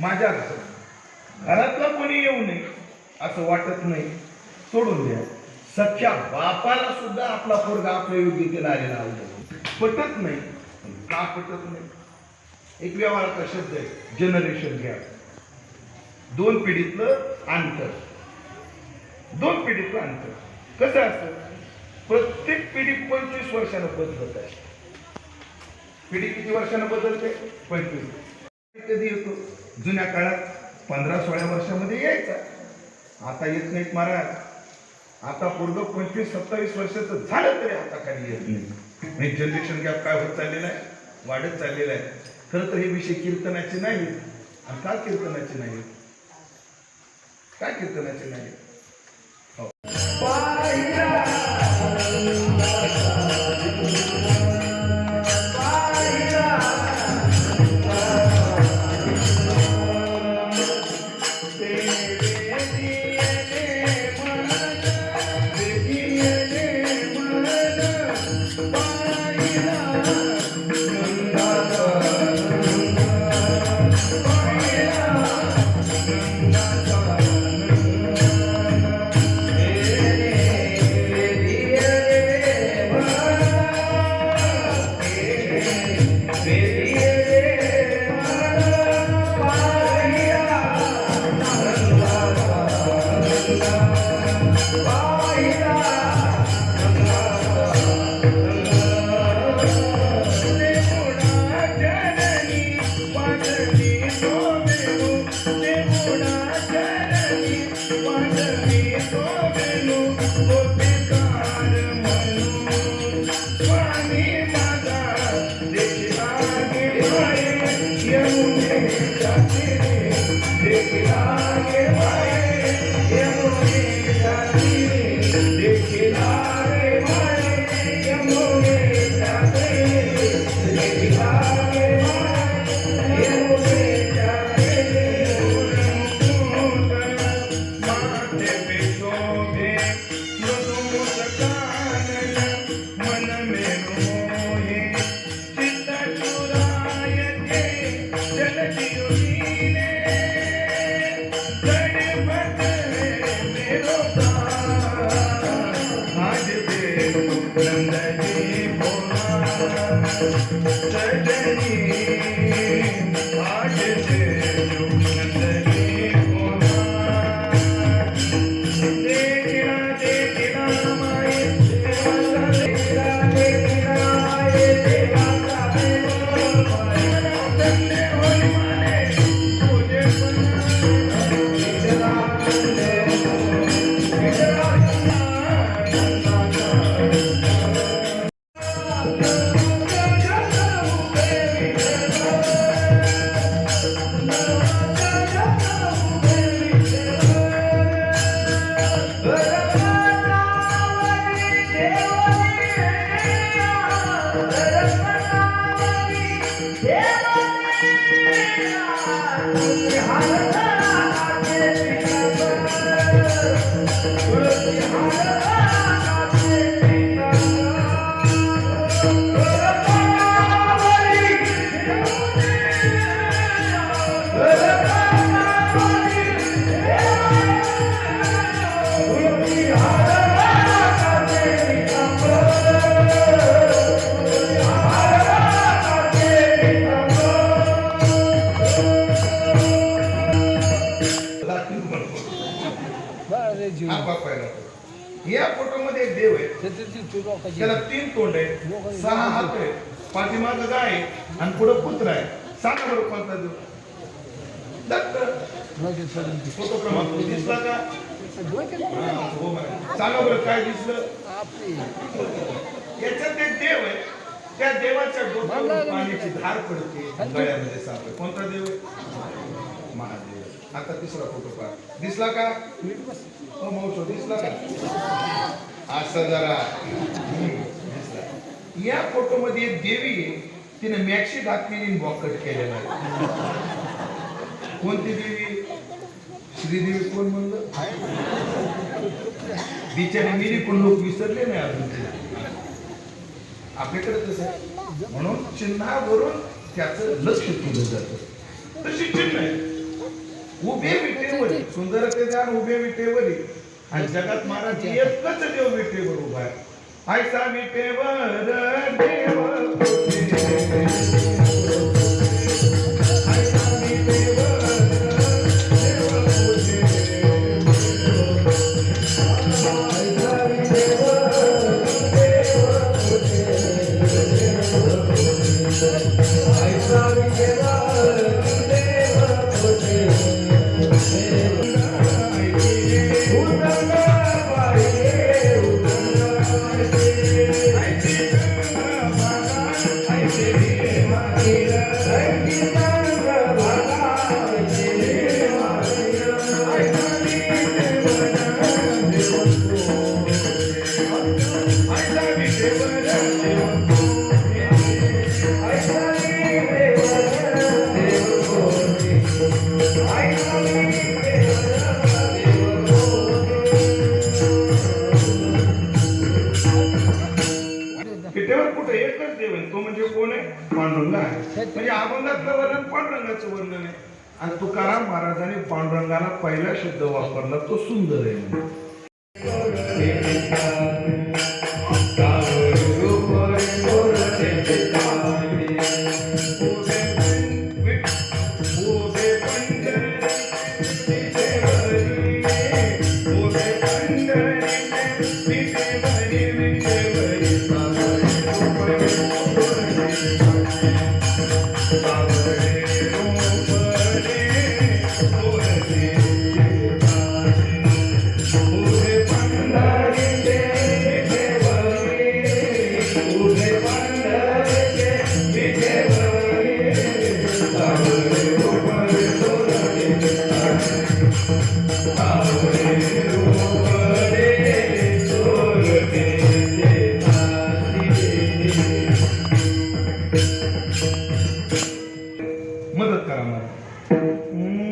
माझ्या घरातला कोणी येऊ नये असं वाटत नाही. सोडून द्या. सख्या बापाला सुद्धा आपला पोरगा आपल्या योग्यतेला आलेला आवडत पटत नाही. का पटत नाही? एक व्यवहाराचा शब्द आहे जनरेशन गॅप दोन पिढीतलं अंतर. दोन पिढीतलं अंतर. कसं असतं? प्रत्येक पिढी पंचवीस वर्षानं बदलत आहे. पिढी किती वर्षानं बदलते? पंचवीस. कधी येतो? जुन्या काळात पंधरा सोळा वर्षामध्ये यायचा. आता येत नाहीत महाराज. आता पूर्ण पंचवीस सत्तावीस वर्षाचं झालं तरी आता खाली येत नाही. म्हणजे जनरेशन गॅप काय होत चाललेला आहे? वाढत चाललेला आहे. खरं तर हे विषय कीर्तनाचे नाही आणि का कीर्तनाचे नाही काय कीर्तनाचे नाही त्याला तीन तोंड आहे सहा हात आहे पाठीमाग गाय आहे आणि पुढे पुत्र आहे सांगा बरं कोणता देव फोटो क्रमांक दिसला का. सांगा बरं काय दिसलं? याच्यात एक देव आहे. त्या देवाच्या डोक्यावर पाण्याची धार पडते. गळ्यामध्ये साप आहे. कोणता देव आहे? महादेव. आता तिसरा फोटो पहा. दिसला का? हो दिसला का? असं जरा. या फोटो मध्ये एक देवी तिने मॅक्सी घातलेली बॉकट केलेला आहे. कोणती देवी? श्रीदेवी कोण म्हणलं? बिचारी मिरी पण लोक विसरले नाही अजून तिला. आपल्याकडे तसं आहे? म्हणून चिन्हावरून त्याचं लक्ष केलं जात. तशी चिन्ह आहे उभे विटेवरी सुंदर उभे विटेवरी आणि जगात महाराज एकच देव विटेवर उभा आहे आयसा विटेवर देव होते. आयसा विटेवर पांडुरंग आहे. म्हणजे अभंगातलं वर्णन पांडुरंगाचं वर्णन आहे. आणि तुकाराम महाराजांनी पांडुरंगाला पहिला शब्द वापरला तो सुंदर आहे Mm.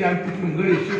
వ్యక్తి అంకితం గురించి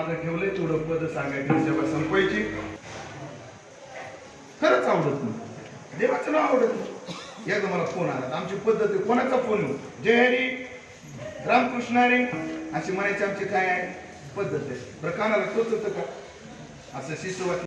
माझं ठेवलंय तेवढं पद सांगायचं सेवा संपवायची. खरंच आवडत नाही. देवाचं नाव आवडत नाही. एकदा मला फोन आला आमची पद्धत आहे कोणाचा फोन येऊ? जय हरी. रामकृष्ण हरी. अशी म्हणायची आमची काय आहे पद्धत आहे? बरं कानाला तोच होतं का? असं शिस्तवाची